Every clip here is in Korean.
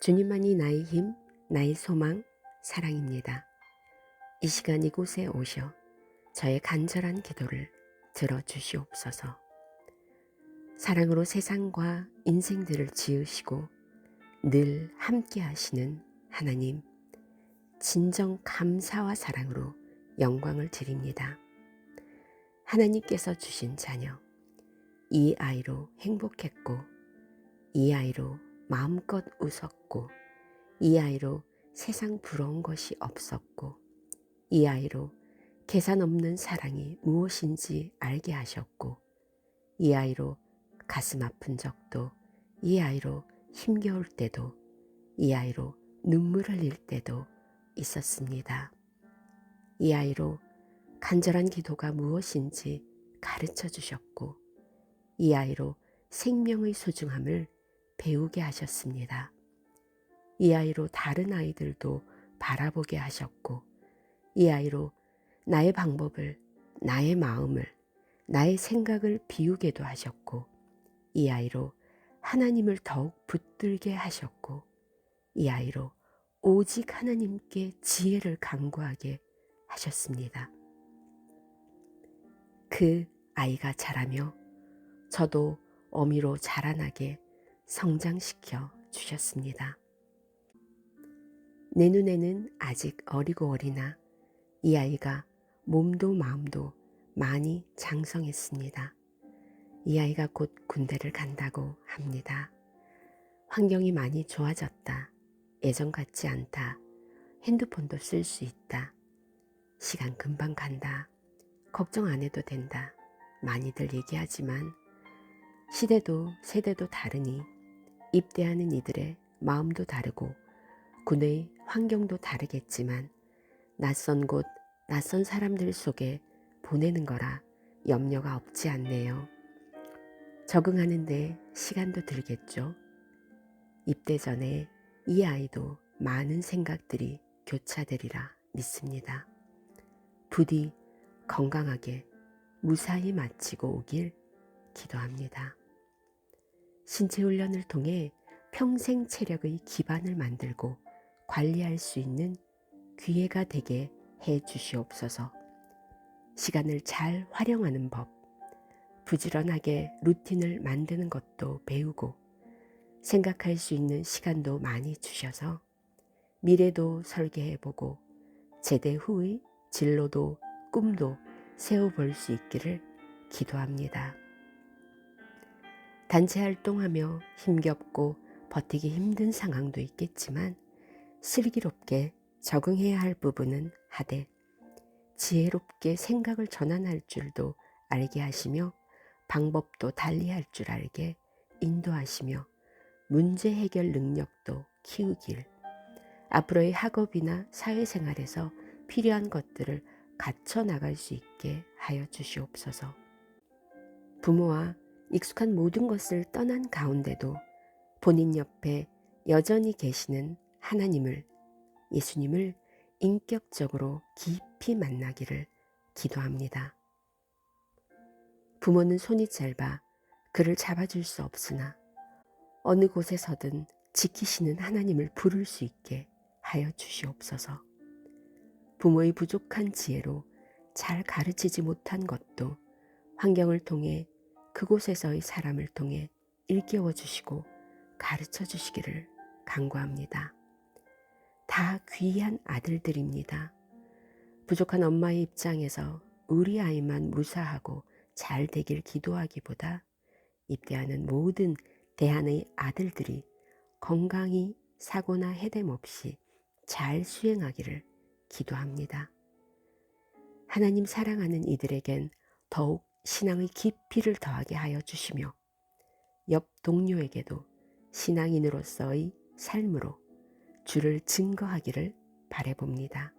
주님만이 나의 힘, 나의 소망, 사랑입니다. 이 시간 이곳에 오셔 저의 간절한 기도를 들어주시옵소서. 사랑으로 세상과 인생들을 지으시고 늘 함께 하시는 하나님, 진정 감사와 사랑으로 영광을 드립니다. 하나님께서 주신 자녀, 이 아이로 행복했고, 이 아이로 마음껏 웃었고, 이 아이로 세상 부러운 것이 없었고, 이 아이로 계산 없는 사랑이 무엇인지 알게 하셨고, 이 아이로 가슴 아픈 적도, 이 아이로 힘겨울 때도, 이 아이로 눈물 흘릴 때도 있었습니다. 이 아이로 간절한 기도가 무엇인지 가르쳐 주셨고, 이 아이로 생명의 소중함을 배우게 하셨습니다. 이 아이로 다른 아이들도 바라보게 하셨고, 이 아이로 나의 방법을, 나의 마음을, 나의 생각을 비우게도 하셨고, 이 아이로 하나님을 더욱 붙들게 하셨고, 이 아이로 오직 하나님께 지혜를 강구하게 하셨습니다. 그 아이가 자라며 저도 어미로 자라나게 성장시켜 주셨습니다. 내 눈에는 아직 어리고 어리나 이 아이가 몸도 마음도 많이 장성했습니다. 이 아이가 곧 군대를 간다고 합니다. 환경이 많이 좋아졌다. 예전 같지 않다. 핸드폰도 쓸 수 있다. 시간 금방 간다. 걱정 안 해도 된다. 많이들 얘기하지만 시대도 세대도 다르니 입대하는 이들의 마음도 다르고 군의 환경도 다르겠지만 낯선 곳, 낯선 사람들 속에 보내는 거라 염려가 없지 않네요. 적응하는데 시간도 들겠죠. 입대 전에 이 아이도 많은 생각들이 교차되리라 믿습니다. 부디 건강하게 무사히 마치고 오길 기도합니다. 신체 훈련을 통해 평생 체력의 기반을 만들고 관리할 수 있는 기회가 되게 해 주시옵소서. 시간을 잘 활용하는 법, 부지런하게 루틴을 만드는 것도 배우고 생각할 수 있는 시간도 많이 주셔서 미래도 설계해보고 제대 후의 진로도 꿈도 세워볼 수 있기를 기도합니다. 단체 활동하며 힘겹고 버티기 힘든 상황도 있겠지만 슬기롭게 적응해야 할 부분은 하되 지혜롭게 생각을 전환할 줄도 알게 하시며 방법도 달리 할 줄 알게 인도하시며 문제 해결 능력도 키우길 앞으로의 학업이나 사회생활에서 필요한 것들을 갖춰 나갈 수 있게 하여 주시옵소서. 부모와 익숙한 모든 것을 떠난 가운데도 본인 옆에 여전히 계시는 하나님을, 예수님을 인격적으로 깊이 만나기를 기도합니다. 부모는 손이 짧아 그를 잡아줄 수 없으나 어느 곳에서든 지키시는 하나님을 부를 수 있게 하여 주시옵소서. 부모의 부족한 지혜로 잘 가르치지 못한 것도 환경을 통해 그곳에서의 사람을 통해 일깨워 주시고 가르쳐 주시기를 간구합니다. 다 귀한 아들들입니다. 부족한 엄마의 입장에서 우리 아이만 무사하고 잘 되길 기도하기보다 입대하는 모든 대한의 아들들이 건강히 사고나 해됨 없이 잘 수행하기를 기도합니다. 하나님 사랑하는 이들에겐 더욱 신앙의 깊이를 더하게 하여 주시며 옆 동료에게도 신앙인으로서의 삶으로 주를 증거하기를 바래봅니다.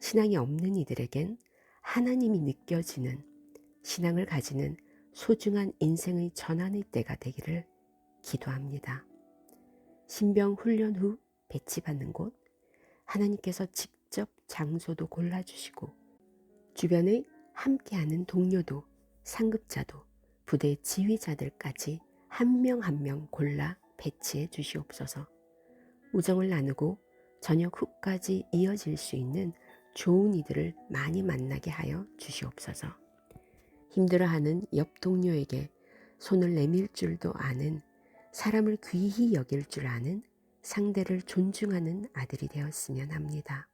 신앙이 없는 이들에겐 하나님이 느껴지는 신앙을 가지는 소중한 인생의 전환의 때가 되기를 기도합니다. 신병 훈련 후 배치받는 곳, 하나님께서 직접 장소도 골라주시고, 주변의 함께하는 동료도, 상급자도, 부대 지휘자들까지 한명 한 명 골라 배치해 주시옵소서. 우정을 나누고 저녁 후까지 이어질 수 있는 좋은 이들을 많이 만나게 하여 주시옵소서. 힘들어하는 옆 동료에게 손을 내밀 줄도 아는 사람을 귀히 여길 줄 아는 상대를 존중하는 아들이 되었으면 합니다.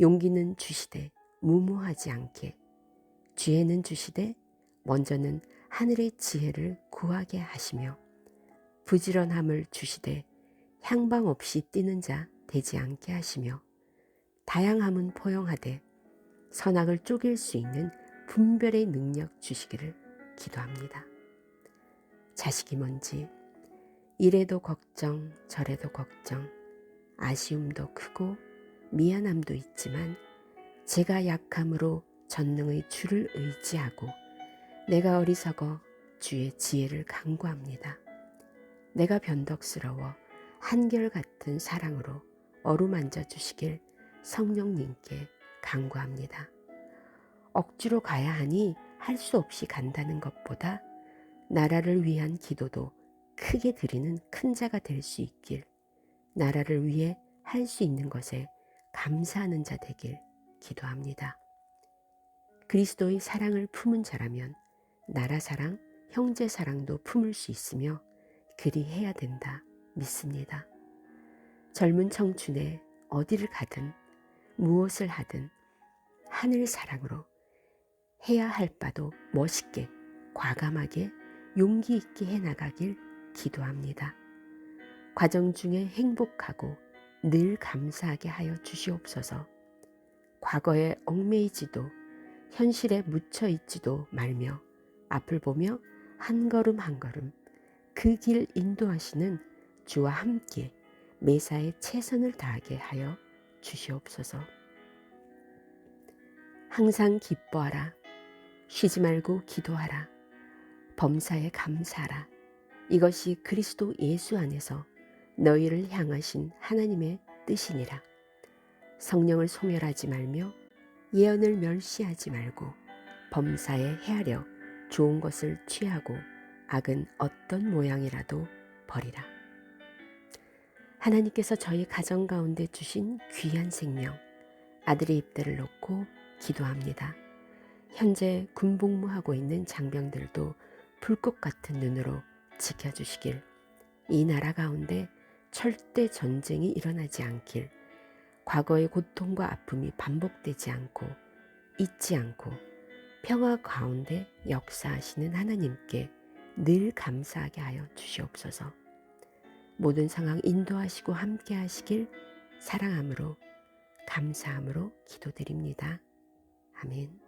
용기는 주시되 무모하지 않게 지혜는 주시되 먼저는 하늘의 지혜를 구하게 하시며 부지런함을 주시되 향방 없이 뛰는 자 되지 않게 하시며 다양함은 포용하되 선악을 쪼갤 수 있는 분별의 능력 주시기를 기도합니다. 자식이 뭔지 이래도 걱정 저래도 걱정 아쉬움도 크고 미안함도 있지만 제가 약함으로 전능의 주를 의지하고 내가 어리석어 주의 지혜를 간구합니다. 내가 변덕스러워 한결같은 사랑으로 어루만져 주시길 성령님께 간구합니다. 억지로 가야 하니 할 수 없이 간다는 것보다 나라를 위한 기도도 크게 드리는 큰 자가 될 수 있길 나라를 위해 할 수 있는 것에 감사하는 자 되길 기도합니다. 그리스도의 사랑을 품은 자라면 나라 사랑, 형제 사랑도 품을 수 있으며 그리 해야 된다 믿습니다. 젊은 청춘에 어디를 가든 무엇을 하든 하늘 사랑으로 해야 할 바도 멋있게 과감하게 용기 있게 해나가길 기도합니다. 과정 중에 행복하고 늘 감사하게 하여 주시옵소서. 과거에 얽매이지도 현실에 묻혀 있지도 말며 앞을 보며 한 걸음 한 걸음 그 길 인도하시는 주와 함께 매사에 최선을 다하게 하여 주시옵소서. 항상 기뻐하라. 쉬지 말고 기도하라. 범사에 감사하라. 이것이 그리스도 예수 안에서 너희를 향하신 하나님의 뜻이니라. 성령을 소멸하지 말며 예언을 멸시하지 말고 범사에 헤아려 좋은 것을 취하고 악은 어떤 모양이라도 버리라. 하나님께서 저희 가정 가운데 주신 귀한 생명, 아들의 입대를 놓고 기도합니다. 현재 군복무하고 있는 장병들도 불꽃 같은 눈으로 지켜주시길, 이 나라 가운데 절대 전쟁이 일어나지 않길, 과거의 고통과 아픔이 반복되지 않고, 잊지 않고, 평화 가운데 역사하시는 하나님께 늘 감사하게 하여 주시옵소서. 모든 상황 인도하시고 함께 하시길 사랑함으로 감사함으로 기도드립니다. 아멘.